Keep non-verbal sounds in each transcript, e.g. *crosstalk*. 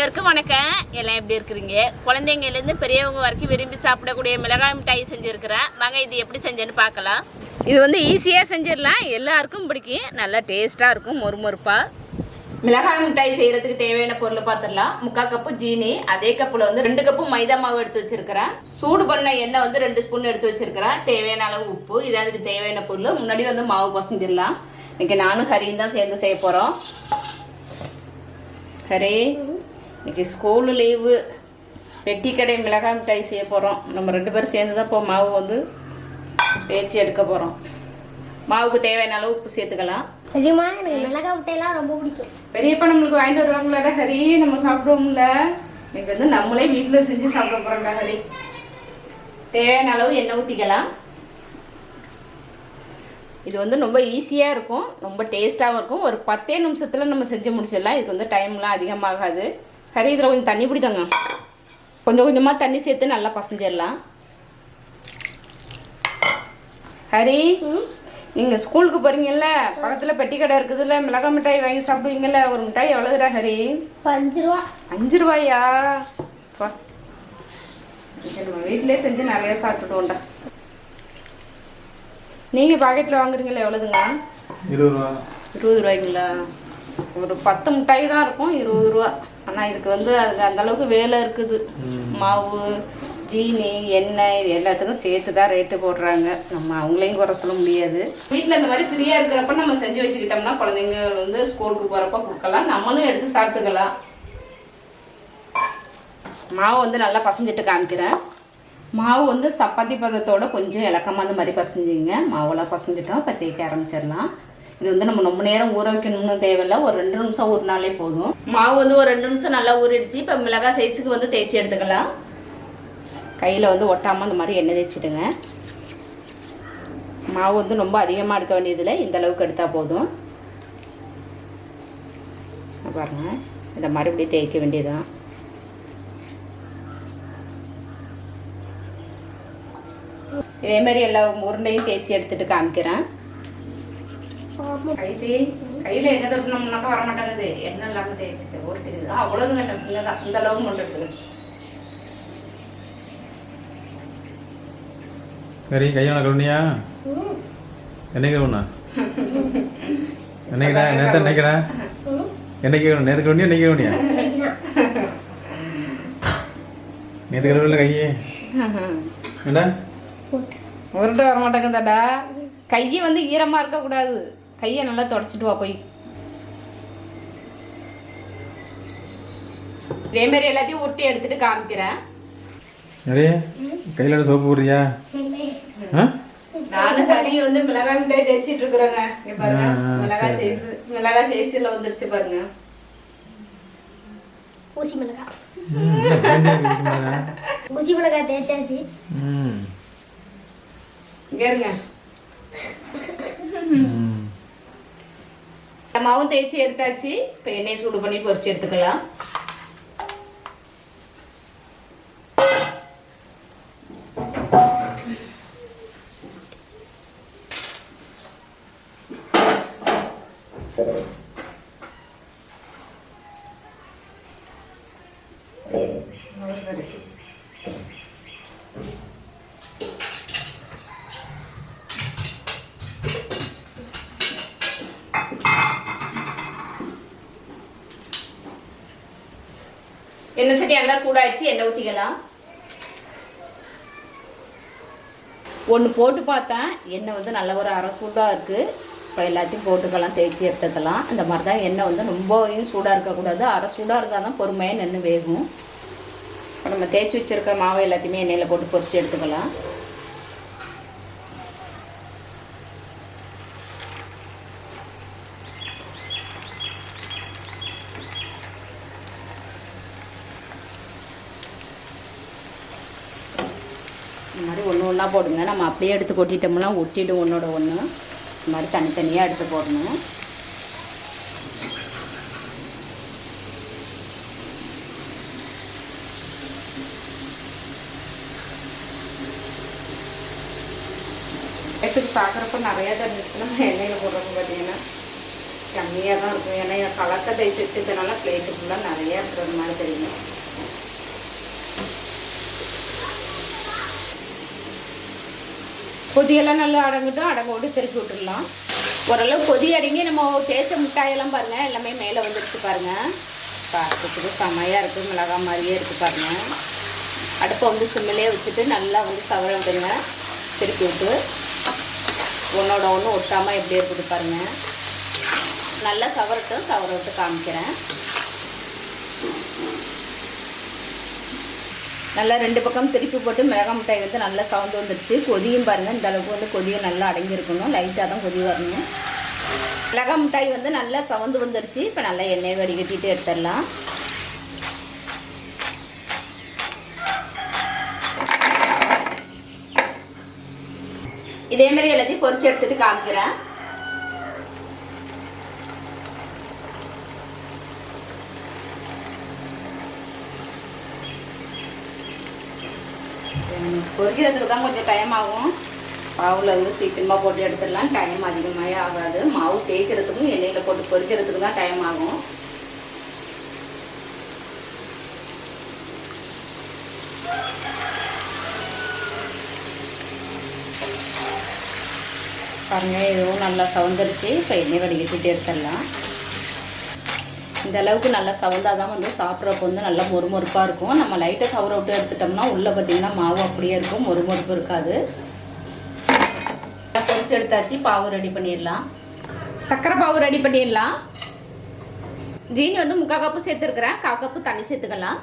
அனைவருக்கும் வணக்கம். எல்லாம் எப்படி இருக்கிறீங்க? குழந்தைங்கலேருந்து பெரியவங்க வரைக்கும் விரும்பி சாப்பிடக்கூடிய மிளகாய் மிட்டாய் செஞ்சுருக்கிறேன் வாங்க இது எப்படி செஞ்சேன்னு பார்க்கலாம். இது வந்து ஈஸியாக செஞ்சிடலாம். எல்லாருக்கும் பிடிக்கும். நல்லா டேஸ்ட்டாக இருக்கும் மொறுமொறுப்பாக மிளகாய் மிட்டாய் செய்கிறதுக்கு தேவையான பொருள் பார்த்துடலாம். முக்கால் கப்பு ஜீனி அதே கப்பில் வந்து ரெண்டு கப்பு மைதா மாவு எடுத்து வச்சிருக்கிறேன். சூடு பண்ண எண்ணெய் வந்து ரெண்டு ஸ்பூன் எடுத்து வச்சிருக்கிறேன். தேவையான அளவு உப்பு இது அதுக்கு தேவையான பொருள். முன்னாடி வந்து மாவு பசஞ்சிடலாம். இன்றைக்கி நானும் ஹரியும் தான் சேர்ந்து செய்ய போகிறோம் ஹரே இன்னைக்கு ஸ்கூலு லீவு பெட்டி கடை மிளகாய் மிட்டாய் செய்ய போகிறோம் நம்ம ரெண்டு பேரும் சேர்ந்து தான் இப்போ மாவு வந்து தேய்ச்சி எடுக்க போகிறோம் மாவுக்கு தேவையான அளவு உப்பு சேர்த்துக்கலாம். தெரியுமா? எனக்கு மிளகாய் முட்டையெல்லாம் ரொம்ப பிடிக்கும். பெரியப்பா நம்மளுக்கு வாங்கிட்டு வருவாங்களாடா ஹரி நம்ம சாப்பிடுவோம்ல. இன்னைக்கு வந்து நம்மளே வீட்டில் செஞ்சு சாப்பிட போகிறோம்டா ஹரி. தேவையான அளவு எண்ணெய் ஊற்றிக்கலாம் இது வந்து ரொம்ப ஈஸியாக இருக்கும். ரொம்ப டேஸ்ட்டாகவும் இருக்கும். ஒரு பத்தே நிமிஷத்தில் நம்ம செஞ்சு முடிச்சிடலாம். இதுக்கு வந்து டைம்லாம் அதிகமாகாது. ஹரி இதில் கொஞ்சம் தண்ணி பிடித்தாங்க கொஞ்சம் கொஞ்சமாக தண்ணி சேர்த்து நல்லா பசஞ்சிடலாம் ஹரி நீங்கள் ஸ்கூலுக்கு போகிறீங்கல்ல பக்கத்தில் பெட்டி கடை இருக்குதுல்ல மிளகாய் மிட்டாய் வாங்கி சாப்பிடுவீங்கல்ல ஒரு மிட்டாய் எவ்வளோதுடா ஹரி? அஞ்சு ரூபா. அஞ்சு ரூபாயா? நம்ம வீட்டிலே செஞ்சு நிறைய சாப்பிட்டுட்டோம்டா. நீங்கள் பாக்கெட்டில் வாங்குறீங்களா எவ்வளோதுங்க இருபது ரூபா. இருபது ரூபாய்ங்களா? ஒரு பத்து மிட்டாய் தான் இருக்கும் இருபது ரூபா. ஆனால் இதுக்கு வந்து அதுக்கு அந்த அளவுக்கு வேலை இருக்குது. மாவு ஜீனி எண்ணெய் இது எல்லாத்துக்கும் சேர்த்து தான் ரேட்டு போடுறாங்க. நம்ம அவங்களையும் குறை சொல்ல முடியாது. வீட்டில் இந்த மாதிரி ஃப்ரீயாக இருக்கிறப்ப நம்ம செஞ்சு வச்சுக்கிட்டோம்னா குழந்தைங்க வந்து ஸ்கூலுக்கு போகிறப்ப கொடுக்கலாம். நம்மளும் எடுத்து சாப்பிட்டுக்கலாம். மாவு வந்து நல்லா பசஞ்சிட்டு காமிக்கிறேன். மாவு வந்து சப்பாத்தி பதத்தோட கொஞ்சம் இலக்கமாக அந்த மாதிரி பசஞ்சிங்க. மாவெல்லாம் பசஞ்சிட்டோம். இப்போ தேய்க்க ஆரம்பிச்சிடலாம். இது வந்து நம்ம ரொம்ப நேரம் ஊற வைக்கணும்னு தேவையில்ல. ஒரு ரெண்டு நிமிஷம் ஊறினாலே போதும். மாவு வந்து ஒரு ரெண்டு நிமிஷம் நல்லா ஊறிடுச்சு. இப்போ மிளகாய் சைஸுக்கு வந்து தேய்ச்சி எடுத்துக்கலாம். கையில் வந்து ஒட்டாமல் அந்த மாதிரி எண்ணெய் தேய்ச்சிடுங்க. மாவு வந்து ரொம்ப அதிகமாக எடுக்க வேண்டியதில்லை. இந்த அளவுக்கு எடுத்தால் போதும். பாருங்கள் பாருங்க. இதை மறுபடியும் தேய்க்க வேண்டியதுதான். இதே மாதிரி எல்லா உருண்டையும் தேய்ச்சி எடுத்துட்டு காமிக்கிறேன். கையிலே கையில் எங்கே தொட்டணும்னாக்கா வர மாட்டேங்குது எண்ணெய் இல்லாமல் தேய்ச்சிட்டு உருட்டுக்குது ஆ அவ்வளோதுங்க என்ன சின்னதாக இந்த அளவுக்கு மட்டும் எடுத்துது சரி கையான கழுனியா என்னைக்கு கழுவுனா? *laughs* என்னைக்குடா? நேற்று என்னைக்குடா? என்னைக்கு கழுவு நேற்று கழுனியா என்னைக்கு கழுனியா நேற்று கழுவில கையே ஏண்டா *laughs* உருட்டு வர மாட்டேங்குதாடா கையை வந்து ஈரமாக இருக்கக்கூடாது. கையை நல்லா தொடச்சிட்டு வா போய். இதே மாதிரி எல்லாத்தையும் உருட்டி எடுத்துட்டு காமிக்கிறேன். அரே கையில் சோப்பு போடுறியா? நானும் ஹரி வந்து மிளகாய் மிட்டாய் தேய்ச்சிட்டு இருக்கிறோங்க. இங்க பாருங்க மிளகாய். சைஸ் மிளகாய் சைஸ்ல வந்துருச்சு பாருங்க. ஊசி மிளகாய்? ஊசி மிளகாய் தேய்ச்சாச்சு. இங்க இருங்க. மாவும் தேய்ச்சி எடுத்தாச்சு. இப்போ எண்ணெய் சூடு பண்ணி பொரிச்சு எடுத்துக்கலாம். எண்ணெய் சட்டி நல்லா சூடாயிடுச்சு? எண்ணெய் ஊற்றிக்கலாம் ஒன்று போட்டு பார்த்தேன். எண்ணெய் வந்து நல்ல ஒரு அரை சூடாக இருக்குது இப்போ எல்லாத்தையும் போட்டுக்கலாம் தேய்ச்சி எடுத்துக்கலாம். இந்த மாதிரி தான் எண்ணெய் வந்து ரொம்பவும் சூடாக இருக்கக்கூடாது. அரை சூடாக இருந்தால் தான் பொறுமையாக நின்று வேகும். இப்போ நம்ம தேய்ச்சி வச்சிருக்க மாவை எல்லாத்தையுமே எண்ணெயில் போட்டு பொறிச்சு எடுத்துக்கலாம் இந்த மாதிரி ஒன்றா போடுங்க. நம்ம அப்படியே எடுத்து கொட்டிட்டோம்னா ஒட்டிடும் ஒன்றோட ஒன்று இந்த மாதிரி தனித்தனியாக எடுத்து போடணும். எடுத்து பார்க்குறப்ப நிறையா தெரிஞ்சிச்சுன்னா எண்ணெயில் போடுறப்ப பார்த்தீங்கன்னா கம்மியாக தான் இருக்கும். ஏன்னா என் கலக்க தைச்சு வச்சதுனால பிளேட்டு ஃபுல்லாக நிறைய இருக்கிற மாதிரி தெரியும். கொதியெல்லாம் நல்லா அடங்கட்டும் அடங்கோடு திருப்பி விட்டுடலாம் ஓரளவு கொதி அடங்கி நம்ம தேய்ச்ச மிட்டாயெல்லாம் பாருங்கள் எல்லாமே மேலே வந்துடுச்சு பாருங்கள் பார்க்கறதுக்கு செமையாக இருக்குது மிளகா மாதிரியே இருக்குது பாருங்கள் அடுப்பை வந்து சிம்மிலே வச்சுட்டு நல்லா வந்து சவர விடுங்க திருப்பி விட்டு ஒன்றோட ஒன்று ஒட்டாமல் எப்படி இருக்குது பாருங்கள் நல்லா சவரட்டும் சவர விட்டு காமிக்கிறேன். நல்லா ரெண்டு பக்கம் திருப்பி போட்டு மிளகாய் மிட்டாய் வந்து நல்லா சவுந்து வந்துடுச்சு கொதியும் பாருங்கள் இந்த அளவுக்கு வந்து கொதியும் நல்லா அடங்கியிருக்கணும். லைட்டாக தான் கொதி வரணும். மிளகாய் மிட்டாய் வந்து நல்லா சவுந்து வந்துடுச்சு இப்போ நல்லா எண்ணெய் வடிகட்டிட்டு எடுத்துடலாம். இதேமாரி எல்லாத்தையும் பொறிச்சு எடுத்துகிட்டு காமிக்கிறேன். பொரிக்கிறதுக்கு தான் கொஞ்சம் டைம் ஆகும். பாவில் வந்து சீக்கிரமாக போட்டு எடுத்துடலாம். டைம் அதிகமாகவே ஆகாது. மாவு தேய்க்கிறதுக்கும் எண்ணெயில் போட்டு பொரிக்கிறதுக்கு தான் டைம் ஆகும். பாருங்க இதுவும் நல்லா சவுந்தரிச்சு இப்போ எண்ணெய் வடிகட்டிட்டு எடுத்துடலாம். இந்த அளவுக்கு நல்லா சவுண்டாக தான் வந்து சாப்பிட்றப்ப வந்து நல்லா மொறுமொறுப்பாக இருக்கும். நம்ம லைட்டாக சவுர விட்டு எடுத்துட்டோம்னா உள்ளே பார்த்தீங்கன்னா மாவு அப்படியே இருக்கும். மொறுமொறுப்பு இருக்காது. பொரிச்சு எடுத்தாச்சு. பாவு ரெடி பண்ணிடலாம். சர்க்கரை பாவு ரெடி பண்ணிடலாம். ஜீனி வந்து முக்கால் கப்பு சேர்த்துருக்குறேன். கால் கப்பு தண்ணி சேர்த்துக்கலாம்.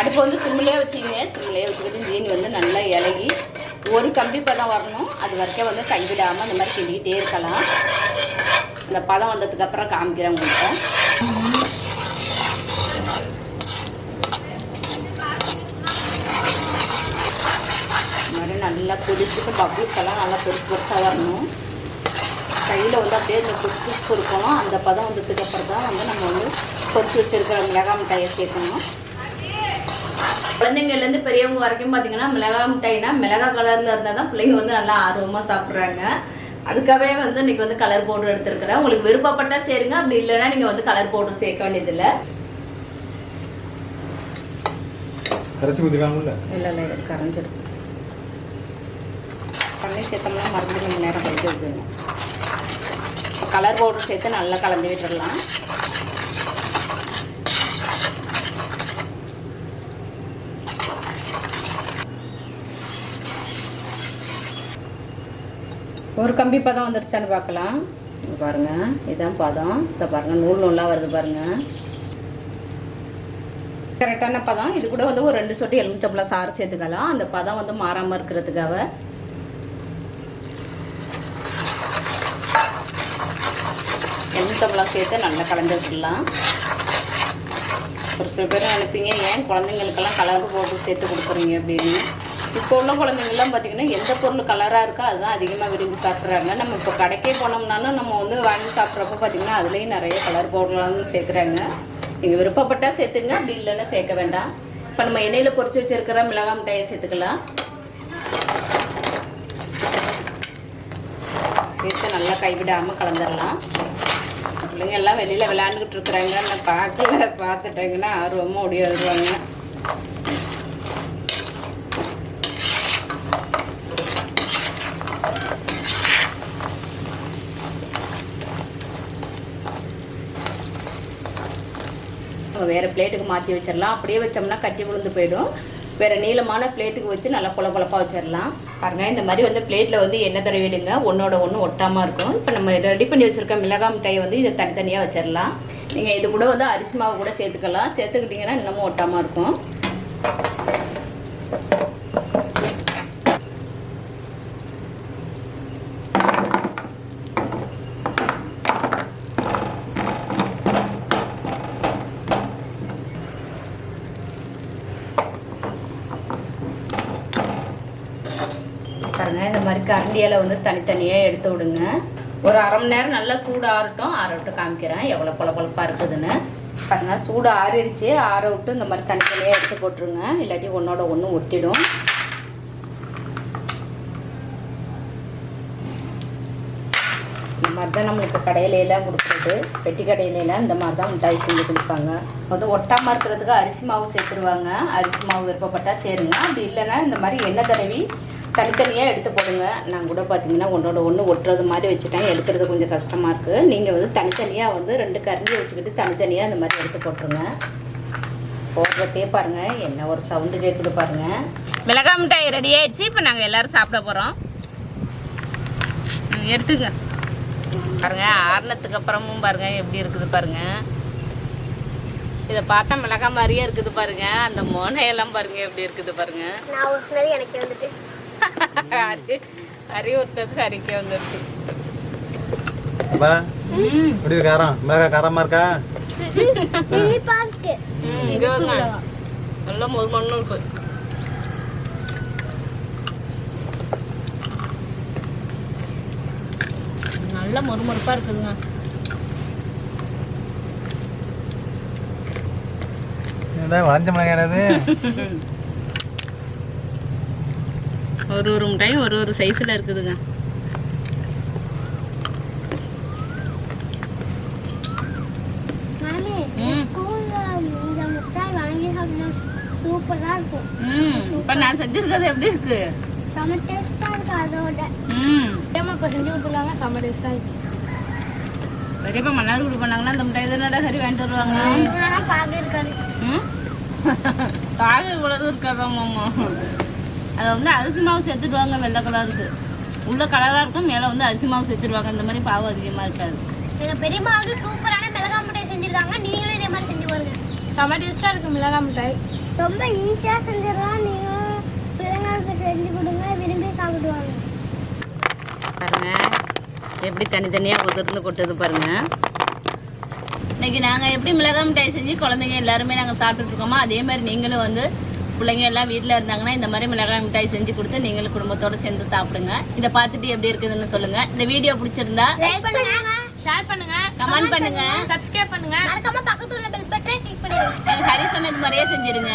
அடுப்பு வந்து சிம்மிலே வச்சுக்கங்க. சிம்மிலே வச்சுக்கிட்டு ஜீனி வந்து நல்லா இலகி ஒரு கம்பி பதம் வரணும். அது வரைக்கும் வந்து கைவிடாமல் அந்த மாதிரி கிண்டிக்கிட்டே இருக்கலாம். அந்த பதம் வந்ததுக்கு அப்புறம் காமிக்கிறேன் உங்கள்கிட்ட. நல்லா கொதிச்சுட்டு பப்ளிக்கெல்லாம் நல்லா பெருசு பெருசாக வரணும். கையில் வந்து அப்படியே இந்த குஸ் குஸ் கொடுக்கணும் அந்த பதம் வந்ததுக்கு அப்புறம் தான் வந்து நம்ம வந்து பொறிச்சு வச்சுருக்கிற மிளகாய் மிட்டாயை சேர்க்கணும். குழந்தைங்கள்லேருந்து பெரியவங்க வரைக்கும் பார்த்தீங்கன்னா மிளகாய் மிட்டாய்னா மிளகாய் கலரில் இருந்தால் தான் பிள்ளைங்க வந்து நல்லா ஆர்வமாக சாப்பிட்றாங்க. அதுக்காகவே வந்து இன்னைக்கு வந்து கலர் பவுடர் எடுத்துருக்கிறேன். உங்களுக்கு விருப்பப்பட்டா சேருங்க. அப்படி இல்லைன்னா நீங்கள் வந்து கலர் பவுடர் சேர்க்க வேண்டியதில்லை. கரைச்சி ஊற்றிக்கலாம்ல இல்லை இல்லை கரைஞ்சிடும் தண்ணி சேர்த்தோம்னா மறுபடியும் கொஞ்சம் நேரம் கழிச்சு வைக்கணும் கலர் பவுடர் சேர்த்து நல்லா கலந்து விட்டுடலாம். ஒரு கம்பி பதம் வந்துருச்சான்னு பார்க்கலாம். பாருங்கள் பாருங்க. பதம். இதை பாருங்க. நூல் நூலாக வருது பாருங்க. கரெக்டான பதம். இது கூட வந்து ஒரு ரெண்டு சொட்டு எலுமிச்சம்பளம் சாறு சேர்த்துக்கலாம். அந்த பதம் வந்து மாறாமல் இருக்கிறதுக்காக. எலுமிச்சம்பளம் சேர்த்து நல்லா கலந்து விட்டுடலாம். ஒரு சில பேர் நினைப்பீங்க ஏன் குழந்தைங்களுக்கெல்லாம் கலந்து போட்டு சேர்த்து கொடுக்குறீங்க? அப்படின்னு. இப்போ உள்ள குழந்தைங்கள்லாம் பார்த்தீங்கன்னா எந்த பொருள் கலராக இருக்கோ அதுதான் அதிகமாக விரும்பி சாப்பிட்றாங்க. நம்ம இப்போ கடைக்கே போனோம்னாலும் நம்ம வந்து வாங்கி சாப்பிட்றப்ப பார்த்தீங்கன்னா அதுலேயும் நிறைய கலர் பவுடர்லாம் சேர்க்குறாங்க. நீங்கள் விருப்பப்பட்டால் சேர்த்துங்க அப்படி இல்லைன்னா சேர்க்க வேண்டாம். இப்போ நம்ம எண்ணெயில் பொரிச்சு வச்சுருக்கிற மிளகாய் மிட்டாயை சேர்த்துக்கலாம். சேர்த்து நல்லா கைவிடாமல் கலந்துடலாம் பிள்ளைங்க எல்லாம் வெளியில் விளையாண்டுக்கிட்டு இருக்கிறாங்க. நான் பார்க்கல பார்த்துட்டாங்கன்னா ஆர்வமாக ஓடி வருவாங்க. வேறு பிளேட்டுக்கு மாற்றி வச்சிடலாம் அப்படியே வச்சோம்னா கட்டி விழுந்து போயிடும். வேறு நீளமான பிளேட்டுக்கு வச்சு நல்லா குழ குழப்பாக வச்சிடலாம் பாருங்க இந்த மாதிரி வந்து பிளேட்டில் வந்து எண்ணெய் தடவிடுங்க. ஒன்றோட ஒன்று ஒட்டாமல் இருக்கும். இப்போ நம்ம ரெடி பண்ணி வச்சுருக்க மிளகாய் மிட்டாயை வந்து இதை தனித்தனியாக வச்சிடலாம் நீங்கள் இது கூட வந்து அரிசி மாவு கூட சேர்த்துக்கலாம். சேர்த்துக்கிட்டிங்கன்னா இன்னமும் ஒட்டாமல் இருக்கும். பாருங்கள் இந்த மாதிரி கரண்டியால் வந்து தனித்தனியாக எடுத்து விடுங்க. ஒரு அரை மணி நேரம் நல்லா சூடு ஆறட்டும் ஆறட்டும் காமிக்கிறேன். எவ்வளோ பொல இருக்குதுன்னு. பாருங்க சூடு ஆறிடுச்சு. ஆற விட்டு இந்த மாதிரி தனித்தனியாக எடுத்து போட்டுருங்க. இல்லாட்டி ஒன்றோட ஒன்று ஒட்டிடும். இந்த மாதிரி தான் நம்மளுக்கு கடையில கொடுக்குறது. பெட்டி கடையில இந்த மாதிரி தான் மிட்டாய் செஞ்சு கொடுப்பாங்க. வந்து ஒட்டாமல் இருக்கிறதுக்கு அரிசி மாவு சேர்த்துருவாங்க. அரிசி மாவு விருப்பப்பட்டால் சேருங்க. அப்படி இல்லைன்னா இந்த மாதிரி எண்ணெய் தடவி தனித்தனியாக எடுத்து போடுங்க. நான் கூட பார்த்தீங்கன்னா ஒன்றோட ஒன்று ஒட்டுறது மாதிரி வச்சுட்டேன். எடுக்கிறது கொஞ்சம் கஷ்டமாக இருக்குது நீங்கள் வந்து தனித்தனியாக வந்து ரெண்டு கரண்டி வச்சுக்கிட்டு தனித்தனியாக இந்த மாதிரி எடுத்து போட்டுருங்க. போடுறப்பே பாருங்க. என்ன ஒரு சவுண்டு கேட்குது பாருங்க. மிளகாய் மிட்டாய் ரெடி ஆயிடுச்சு. இப்போ நாங்கள் எல்லாரும் சாப்பிட போகிறோம் எடுத்துங்க பாருங்க ஆறுனத்துக்கு அப்புறமும் பாருங்க எப்படி இருக்குது பாருங்க. இதை பார்த்தா மிளகாய் மாதிரியே இருக்குது பாருங்க. அந்த மோனையெல்லாம் பாருங்க எப்படி இருக்குது பாருங்க. நான் ஊற்றினது எனக்கு வந்துட்டு அரி அரி விட்டது அரிக்க வந்துருச்சு. எப்படி காரம் காரமா இருக்கா? இங்க வருங்க. நல்லா மொறு இருக்கு நல்ல மொறுமொறுப்பா இருக்குதுங்க. வளைஞ்ச மிளகாய் *laughs* ஒரு ஒரு மிட்டாயும் ஒரு ஒரு சைஸில் இருக்குதுங்க. இப்போ நான் செஞ்சுருக்கிறது எப்படி இருக்கு? செம டேஸ்டா இருக்கு அதோட. ம். இப்போ செஞ்சு கொடுத்துருக்காங்க செம டேஸ்டா இருக்கு. பெரியப்பா மன்னார் குடி பண்ணாங்கன்னா அந்த மிட்டாய் தானடா சரி வாங்கிட்டு வருவாங்க? பார்க்க இருக்காது. ம். காக இவ்வளவு இருக்காதா மாமா? அதை வந்து அரிசி மாவு சேர்த்துடுவாங்க வெள்ளை கலருக்கு உள்ள கலராக இருக்கும் மேலே வந்து அரிசி மாவு சேர்த்துடுவாங்க. இந்த மாதிரி பாவு அதிகமாக இருக்காது. எங்க பெரியம்மா வந்து சூப்பரான மிளகாய் மிட்டாய் செஞ்சிருக்காங்க. நீங்களும் இதே மாதிரி செஞ்சு பாருங்க. செம டேஸ்டா இருக்கு மிளகாய் மிட்டாய் ரொம்ப ஈஸியா செஞ்சிடலாம். நீங்களும் பிள்ளைங்களுக்கு செஞ்சு கொடுங்க. விரும்பி சாப்பிடுவாங்க. பாருங்க. எப்படி தனித்தனியாக உதிர்ந்து கொட்டுது பாருங்க. இன்னைக்கு நாங்கள் எப்படி மிளகாய் மிட்டாய் செஞ்சு குழந்தைங்க எல்லாருமே நாங்கள் சாப்பிட்டுட்டு இருக்கோமோ அதே மாதிரி நீங்களும் வந்து பிள்ளைங்க எல்லாம் வீட்டில் இருந்தாங்கன்னா இந்த மாதிரி மிளகாய் மிட்டாய் செஞ்சு கொடுத்து நீங்களும் குடும்பத்தோட சேர்ந்து சாப்பிடுங்க. இதை பார்த்துட்டு எப்படி இருக்குதுன்னு சொல்லுங்க. இந்த வீடியோ பிடிச்சிருந்தா லைக் பண்ணுங்க. ஷேர் பண்ணுங்க. கமெண்ட் பண்ணுங்க. சப்ஸ்கிரைப் பண்ணுங்க. மறக்காம பக்கத்துல உள்ள பெல் பட்டனை கிளிக் பண்ணிடுங்க. ஹரி சொன்னது மாதிரியே செஞ்சிருங்க.